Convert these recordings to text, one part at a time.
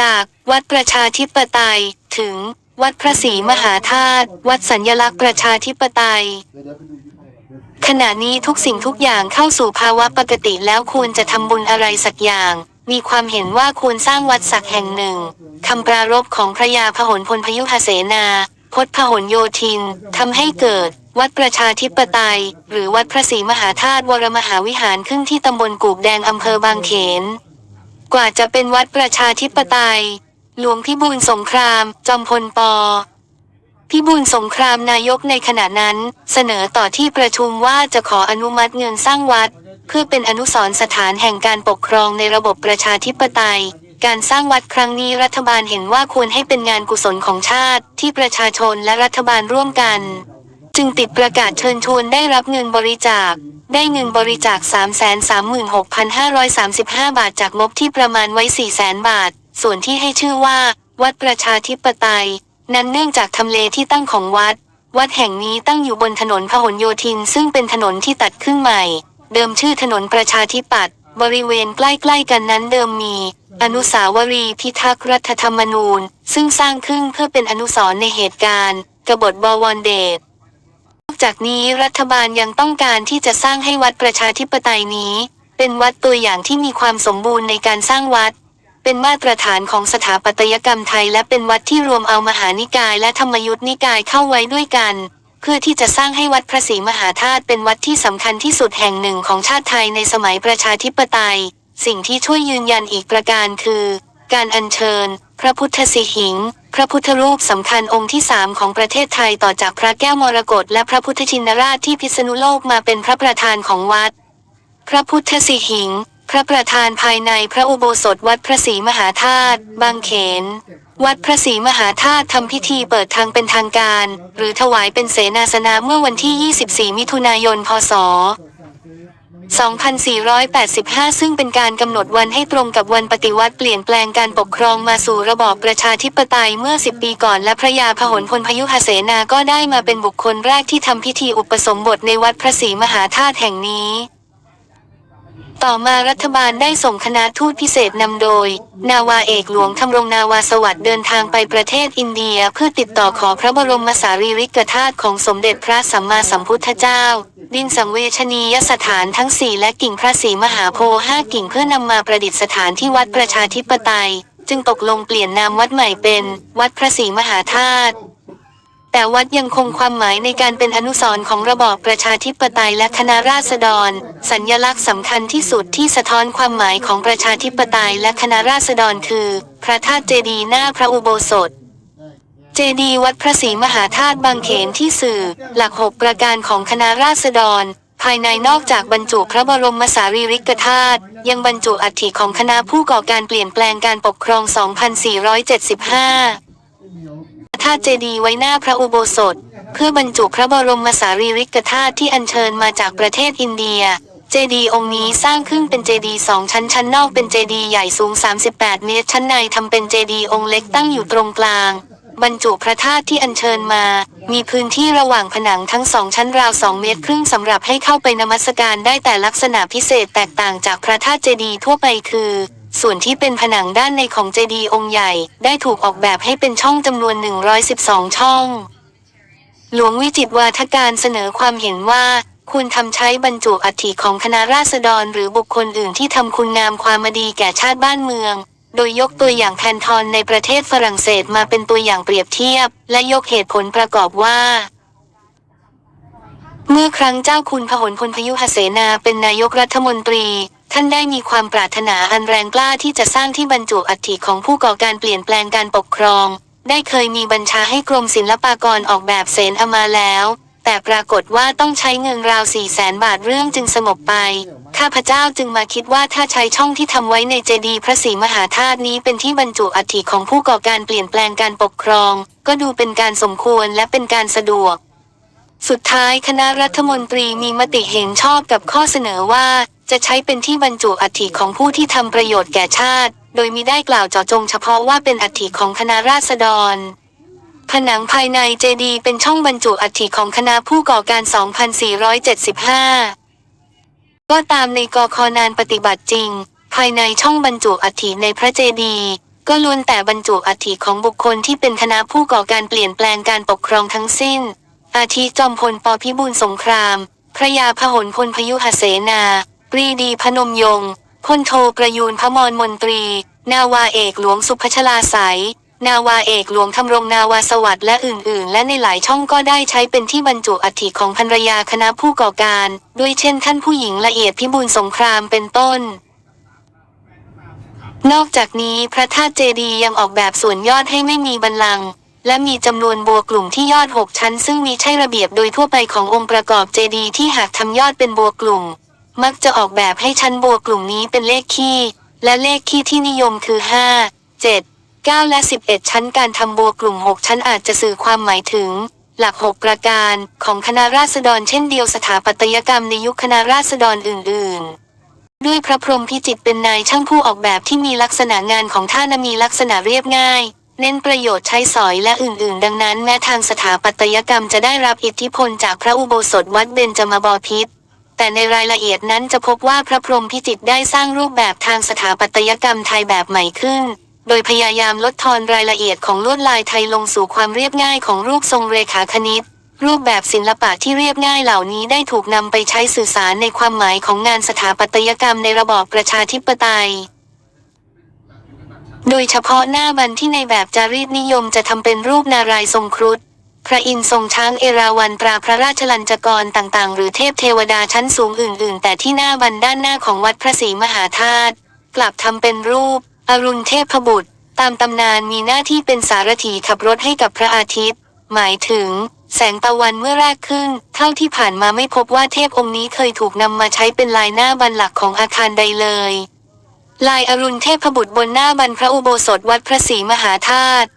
จากวัดประชาธิปไตย ถึงวัดพระศรีมหาธาตุวัดสัญญลักษณ์ประชาธิปไตย ขณะนี้ทุกสิ่งทุกอย่างเข้าสู่ภาวะปกติแล้วควรจะทำบุญอะไรสักอย่าง มีความเห็นว่าควรสร้างวัดสักแห่งหนึ่งคำปรารภของพระยาพหลพลพยุหเสนาพจน์พหลโยธินทำให้เกิด วัดประชาธิปไตย หรือวัดพระศรีมหาธาตุวรมหาวิหารขึ้นที่ตำบลกูกแดงอำเภอบางเขน กว่าจะเป็นวัดประชาธิปไตย หลวงพิบูลสงคราม จอมพลปพิบูลสงครามนายกในขณะนั้น เสนอต่อที่ประชุมว่าจะขออนุมัติเงินสร้างวัด เพื่อเป็นอนุสรณ์สถานแห่งการปกครองในระบบประชาธิปไตย การสร้างวัดครั้งนี้รัฐบาลเห็นว่าควรให้เป็นงานกุศลของชาติที่ประชาชนและรัฐบาลร่วมกัน จึงติดประกาศเชิญชวนได้รับเงินบริจาค ได้เงินบริจาค 336,535 บาทจากงบที่ประมาณไว้ 400,000 บาท ส่วนที่ให้ชื่อว่า วัดประชาธิปไตย นั้นเนื่องจากทำเลที่ตั้งของวัด วัดแห่งนี้ตั้งอยู่บนถนนพหลโยธิน ซึ่งเป็นถนนที่ตัดขึ้นใหม่ เดิมชื่อถนนประชาธิปัตย์บริเวณใกล้ๆกันนั้นเดิมมี อนุสาวรีย์พิทักษ์รัฐธรรมนูญ ซึ่งสร้างขึ้นเพื่อเป็นอนุสรณ์ในเหตุการณ์ กบฏบวรเดช จากนี้รัฐบาลยังต้องการที่จะสร้างให้วัดประชาธิปไตยนี้ เป็นวัดตัวอย่างที่มีความสมบูรณ์ในการสร้างวัด เป็นมาตรฐานของสถาปัตยกรรมไทย และเป็นวัดที่รวมเอามหานิกาย และธรรมยุทธนิกายเข้าไว้ด้วยกัน เพื่อที่จะสร้างให้วัดพระศรีมหาธาตุเป็นวัดที่สำคัญที่สุดแห่งหนึ่งของชาติไทยในสมัยประชาธิปไตย สิ่งที่ช่วยยืนยันอีกประการคือ การอัญเชิญ พระพุทธสิหิง พระพุทธรูปสำคัญองค์ที่สามของประเทศไทยต่อจากพระแก้วมรกตและพระพุทธชินราชที่พิษณุโลกมาเป็นพระประธานของวัด พระพุทธสิหิง พระประธานภายในพระอุโบสถวัดพระศรีมหาธาตุบางเขน วัดพระศรีมหาธาตุทำพิธีเปิดทางเป็นทางการ หรือถวายเป็นเสนาสนะเมื่อวันที่ 24 มิถุนายน พศ 2485 ซึ่งเป็นการกำหนดวันให้ตรงกับวันปฏิวัติเปลี่ยนแปลงการปกครองมาสู่ระบอบประชาธิปไตยเมื่อ 10 ปีก่อน และพระยาพหลพลพยุหเสนาก็ได้มาเป็นบุคคลแรกที่ทำพิธีอุปสมบทในวัดพระศรีมหาธาตุแห่งนี้ ต่อมารัฐบาลได้ส่งคณะทูตพิเศษนำโดย นาวาเอกหลวงทำรงนาวาสวัสดิ์เดินทางไปประเทศอินเดีย เพื่อติดต่อขอพระบรมสารีริกธาตุของสมเด็จพระสัมมาสัมพุทธเจ้า ดินสังเวชนียสถานทั้งสี่และกิ่งพระศรีมหาโพห้ากิ่งเพื่อนำมาประดิษฐานที่วัดประชาธิปไตย จึงตกลงเปลี่ยนนามวัดใหม่เป็น วัดพระศรีมหาธาตุแต่วัดยังคงความหมายในการเป็นอนุสรณ์ของระบอบประชาธิปไตยและคณะราษฎร สัญญลักษณ์สำคัญที่สุดที่สะท้อนความหมายของประชาธิปไตยและคณะราษฎรคือ พระธาตุเจดีย์หน้าพระอุโบสถ เจดีย์วัดพระศรีมหาธาตุบางเขนที่สื่อ หลักหกประการของคณะราษฎร ภายในนอกจากบรรจุพระบรมสารีริกธาตุยังบรรจุอัฐิของคณะผู้ก่อการเปลี่ยนแปลงการปกครอง 2475ธาตุเจดีย์ไว้หน้าพระอุโบสถ เพื่อบรรจุพระบรมสารีริกธาตุที่อัญเชิญมาจากประเทศอินเดียเจดีย์องค์นี้สร้างขึ้นเป็นเจดีย์สองชั้นชั้นนอกเป็นเจดีย์ใหญ่สูง 38 เมตร ชั้นในทำเป็นเจดีย์องค์เล็กตั้งอยู่ตรงกลาง บรรจุพระธาตุที่อัญเชิญมา มีพื้นที่ระหว่างผนังทั้งสองชั้นราว 2 เมตรครึ่งสำหรับให้เข้าไปนมัสการได้แต่ลักษณะพิเศษแตกต่างจากพระธาตุเจดีย์ทั่วไปคือ ส่วนที่เป็นผนังด้านในของเจดีย์องค์ใหญ่ ได้ถูกออกแบบให้เป็นช่องจำนวน 112 ช่อง หลวงวิจิตวาทการเสนอความเห็นว่าควรทำใช้บรรจุอัฐิของคณะราษฎรหรือบุคคลอื่นที่ทำคุณงามความดีแก่ชาติบ้านเมือง โดยยกตัวอย่างแคนทอนในประเทศฝรั่งเศสมาเป็นตัวอย่างเปรียบเทียบ และยกเหตุผลประกอบว่า เมื่อครั้งเจ้าคุณพหลพลพยุหเสนาเป็นนายกรัฐมนตรี ท่านได้มีความปรารถนาอันแรงกล้าที่จะสร้างที่บรรจุอัฐิของผู้ก่อการเปลี่ยนแปลงการปกครอง ได้เคยมีบัญชาให้กรมศิลปากรออกแบบเสนอามาแล้ว แต่ปรากฏว่าต้องใช้เงินราวสี่แสนบาทเรื่องจึงสงบไป ข้าพเจ้าจึงมาคิดว่าถ้าใช้ช่องที่ทำไว้ในเจดีย์พระศรีมหาธาตุนี้เป็นที่บรรจุอัฐิของผู้ก่อการเปลี่ยนแปลงการปกครอง ก็ดูเป็นการสมควรและเป็นการสะดวก สุดท้ายคณะรัฐมนตรีมีมติเห็นชอบกับข้อเสนอว่า จะใช้เป็นที่บรรจุอัฐิของผู้ที่ทำประโยชน์แก่ชาติ โดยมิได้กล่าวเจาะจงเฉพาะว่าเป็นอัฐิของคณะราษฎร นังภายในเจดีย์เป็นช่องบรรจุอัฐิของคณะผู้ก่อการ 2475 ก็ตามในกอคอนานปฏิบัติจริง ภายในช่องบรรจุอัฐิในพระเจดีย์ก็ล้วนแต่บรรจุอัฐิของบุคคลที่เป็นคณะผู้ก่อการเปลี่ยนแปลงการปกครองทั้งสิ้น อาทิจอมพลปพิบูลสงคราม พระยาพหลพลพยุหเสนาปรีดีพนมยงค์พลโทประยูนพมรมนตรี นาวาเอกหลวงสุพัชลาสาย นาวาเอกหลวงทำรงนาวาสวัสดิ์และอื่นๆ และในหลายช่องก็ได้ใช้เป็นที่บรรจุอัฐิของภรรยาคณะผู้ก่อการ ด้วยเช่นท่านผู้หญิงละเอียดพิบูลสงครามเป็นต้น นอกจากนี้พระธาตุเจดียังออกแบบส่วนยอดให้ไม่มีบันลัง และมีจำนวนบัวกลุ่มที่ยอดหกชั้น ซึ่งมีใช่ระเบียบโดยทั่วไปขององค์ประกอบเจดีย์ที่หากทำยอดเป็นบัวกลุ่ม มักจะออกแบบให้ชั้นบัวกลุ่มนี้เป็นเลขคี่ และเลขคี่ที่นิยมคือ 5 7 9 และ 11 ชั้นการทำบัวกลุ่ม 6 ชั้นอาจจะสื่อความหมายถึง หลัก 6 ประการของคณะราษฎรเช่นเดียวสถาปัตยกรรมในยุคคณะราษฎรอื่น ๆด้วยพระพรหมพิจิตเป็นนายช่างผู้ออกแบบที่มีลักษณะงานของท่านมีลักษณะเรียบง่าย เน้นประโยชน์ใช้สอยและอื่นๆ ดังนั้นแม้ทางสถาปัตยกรรมจะได้รับอิทธิพลจากพระอุโบสถวัดเบญจมบพิตรแต่ในรายละเอียดนั้นจะพบว่าพระพรหมพิจิตได้สร้างรูปแบบทางสถาปัตยกรรมไทยแบบใหม่ขึ้น โดยพยายามลดทอนรายละเอียดของลวดลายไทยลงสู่ความเรียบง่ายของรูปทรงเรขาคณิต รูปแบบศิลปะที่เรียบง่ายเหล่านี้ได้ถูกนำไปใช้สื่อสารในความหมายของงานสถาปัตยกรรมในระบอบประชาธิปไตย โดยเฉพาะหน้าบันที่ในแบบจารีตนิยมจะทำเป็นรูปนารายทรงครุฑพระอินทร์ทรงช้างเอราวัณตราพระราชลัญจกรต่างๆ หรือเทพเทวดาชั้นสูงอื่น ๆ แต่ที่หน้าบันด้านหน้าของวัดพระศรีมหาธาตุกลับทำเป็นรูป อรุณเทพบุตร ตามตำนานมีหน้าที่เป็นสารถีขับรถให้กับพระอาทิตย์ หมายถึง แสงตะวันเมื่อแรกขึ้น เท่าที่ผ่านมาไม่พบว่าเทพองค์นี้เคยถูกนำมาใช้เป็นลายหน้าบันหลักของอาคารใดเลย ลายอรุณเทพบุตรบนหน้าบันพระอุโบสถวัดพระศรีมหาธาตุ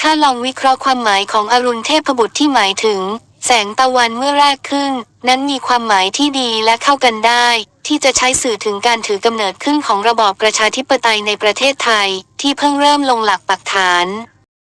ถ้าลองวิเคราะห์ความหมายของอรุณเทพบุตรที่หมายถึง แสงตะวันเมื่อแรกขึ้น นั้นมีความหมายที่ดีและเข้ากันได้ ที่จะใช้สื่อถึงการถือกำเนิดขึ้นของระบอบประชาธิปไตยในประเทศไทย ที่เพิ่งเริ่มลงหลักปักฐาน